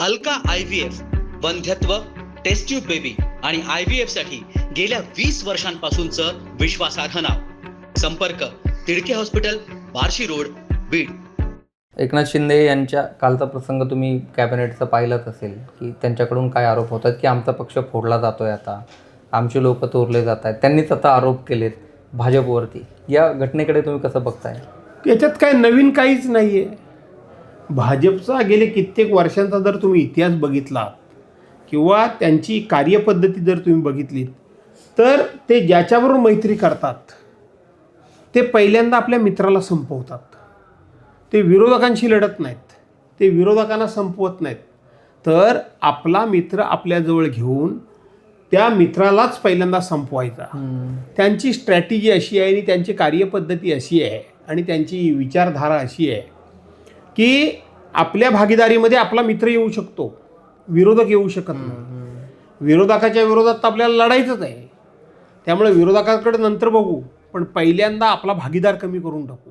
Alka I V F वंध्यत्व test tube baby आणि I V एफसाठी गेल्या वीस वर्षांपासूनचं विश्वासार्ह नाव. संपर्क तिडके हॉस्पिटल बार्शी रोड बीड. एकनाथ शिंदे यांच्या कालचा प्रसंग तुम्ही कॅबिनेटचा पाहिलाच असेल की त्यांच्याकडून काय आरोप होतात की आमचा पक्ष फोडला जातोय आता आमचे लोक तोरले जात आहेत त्यांनीच आता आरोप केलेत भाजपवरती. या घटनेकडे तुम्ही कसं बघताय? याच्यात काय नवीन काहीच नाही आहे भाजपचा गेले कित्येक वर्षांचा जर तुम्ही इतिहास बघितला किंवा त्यांची कार्यपद्धती जर तुम्ही बघितलीत तर ते ज्याच्याबरोबर मैत्री करतात ते पहिल्यांदा आपल्या मित्राला संपवतात. ते विरोधकांशी लढत नाहीत ते विरोधकांना संपवत नाहीत. तर आपला मित्र आपल्याजवळ घेऊन त्या मित्रालाच पहिल्यांदा संपवायचा. त्यांची स्ट्रॅटेजी अशी आहे आणि त्यांची कार्यपद्धती अशी आहे आणि त्यांची विचारधारा अशी आहे. की आपल्या भागीदारीमध्ये आपला मित्र येऊ शकतो. विरोधक येऊ शकत नाही. विरोधकाच्या विरोधात तर आपल्याला लढायचंच आहे. त्यामुळे विरोधकाकडे नंतर बघू पण पहिल्यांदा आपला भागीदार कमी करून टाकू.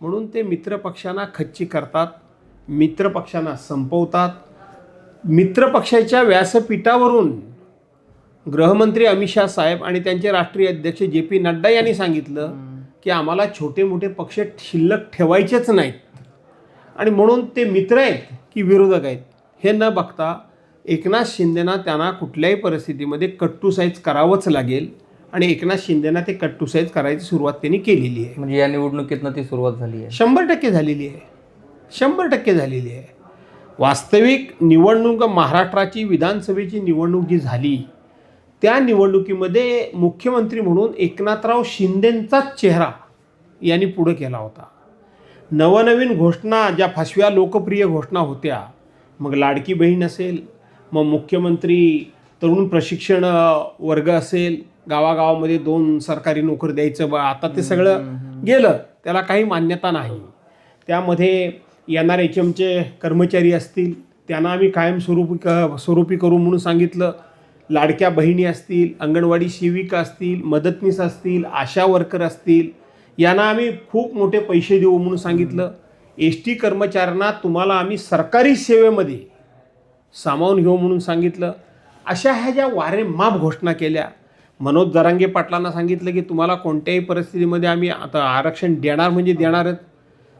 म्हणून ते मित्रपक्षांना खच्ची करतात मित्रपक्षांना संपवतात. मित्रपक्षाच्या व्यासपीठावरून गृहमंत्री अमित शाह साहेब आणि त्यांचे राष्ट्रीय अध्यक्ष जे पी नड्डा यांनी सांगितलं की आम्हाला छोटे मोठे पक्ष शिल्लक ठेवायचेच नाहीत. आणि म्हणून ते मित्र आहेत की विरोधक आहेत हे न बघता एकनाथ शिंदेना त्यांना कुठल्याही परिस्थितीमध्ये कट्टू साईज करावंच लागेल. आणि एकनाथ शिंदेना ते कट्टू साईज करायची सुरुवात त्यांनी केलेली आहे. म्हणजे या निवडणुकीतनं ती सुरुवात झाली आहे. शंभर टक्के झालेली आहे. शंभर टक्के झालेली आहे. वास्तविक निवडणूक महाराष्ट्राची विधानसभेची निवडणूक जी झाली त्या निवडणुकीमध्ये मुख्यमंत्री म्हणून एकनाथराव शिंदेंचाच चेहरा यांनी पुढे केला होता. नवनवीन घोषणा ज्या फसव्या लोकप्रिय घोषणा होत्या मग लाडकी बहीण असेल मग मुख्यमंत्री तरुण प्रशिक्षण वर्ग असेल गावागावामध्ये दोन सरकारी नोकरी द्यायचं बा आता ते सगळं गेलं त्याला काही मान्यता नाही. त्यामध्ये एन आर एच एमचे कर्मचारी असतील त्यांना आम्ही कायमस्वरूपी क स्वरूपी करू म्हणून सांगितलं. लाडक्या बहिणी असतील अंगणवाडी सेविका असतील मदतनीस असतील आशा वर्कर असतील यांना आम्ही खूप मोठे पैसे देऊ म्हणून सांगितलं. एस टी कर्मचाऱ्यांना तुम्हाला आम्ही सरकारी सेवेमध्ये सामावून घेऊ म्हणून सांगितलं. अशा ह्या ज्या वारेमाप घोषणा केल्या. मनोज दरांगे पाटलांना सांगितलं की तुम्हाला कोणत्याही परिस्थितीमध्ये आम्ही आता आरक्षण देणार म्हणजे देणारच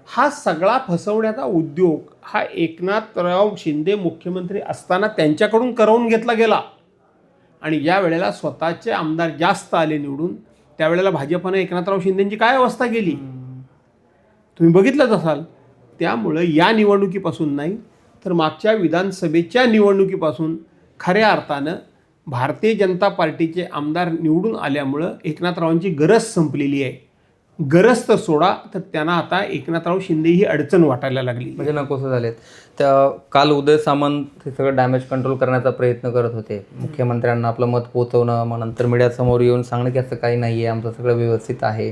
हा सगळा फसवण्याचा उद्योग हा एकनाथराव शिंदे मुख्यमंत्री असताना त्यांच्याकडून करवून घेतला गेला. आणि या वेळेला स्वतःचे आमदार जास्त आले निवडून. त्यावेळेला भाजपनं एकनाथराव शिंदेची काय अवस्था केली? तुम्ही बघितलंच असाल. त्यामुळं या निवडणुकीपासून नाही तर मागच्या विधानसभेच्या निवडणुकीपासून खऱ्या अर्थानं भारतीय जनता पार्टीचे आमदार निवडून आल्यामुळं एकनाथरावांची गरज संपलेली आहे. गरज तर सोडा तर त्यांना आता एकनाथराव शिंदे ही अडचण वाटायला लागली. म्हणजे नकोसं झालेत. त्या काल उदय सामंत हे सगळं डॅमेज कंट्रोल करण्याचा प्रयत्न करत होते. मुख्यमंत्र्यांना आपलं मत पोहोचवणं मग नंतर मीडियासमोर येऊन सांगणं की असं काही नाही आहे आमचं सगळं व्यवस्थित आहे.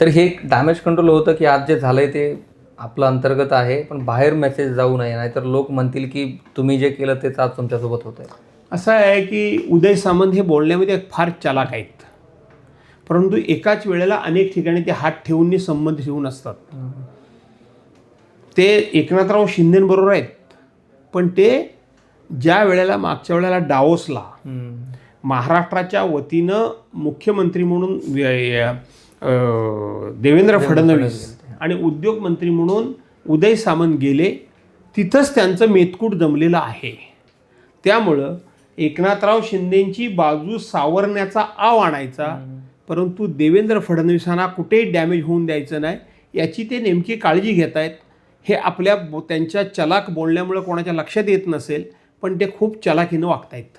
तर हे डॅमेज कंट्रोल होतं की आज जे झालंय ते आपलं अंतर्गत आहे पण बाहेर मेसेज जाऊ नये नाहीतर लोक म्हणतील की तुम्ही जे केलं तेच आज तुमच्यासोबत होतं असं आहे की उदय सामंत हे बोलण्यामध्ये फार चालाक आहेत. परंतु एकाच वेळेला अनेक ठिकाणी ते हात ठेवून संबंध ठेवून असतात. ते एकनाथराव शिंदेबरोबर आहेत. पण ते ज्या वेळेला मागच्या वेळेला डावोसला महाराष्ट्राच्या वतीनं मुख्यमंत्री म्हणून देवेंद्र फडणवीस आणि उद्योगमंत्री म्हणून उदय सामंत गेले तिथंच त्यांचं मेतकूट जमलेलं आहे. त्यामुळं एकनाथराव शिंदेची बाजू सावरण्याचा आव आणायचा परंतु देवेंद्र फडणवीसांना कुठेही डॅमेज होऊन द्यायचं नाही. याची ते नेमकी काळजी घेत आहेत हे आपल्या बो- त्यांच्या चलाक बोलण्यामुळे कोणाच्या लक्षात येत नसेल पण ते खूप चलाकीनं वागतायत.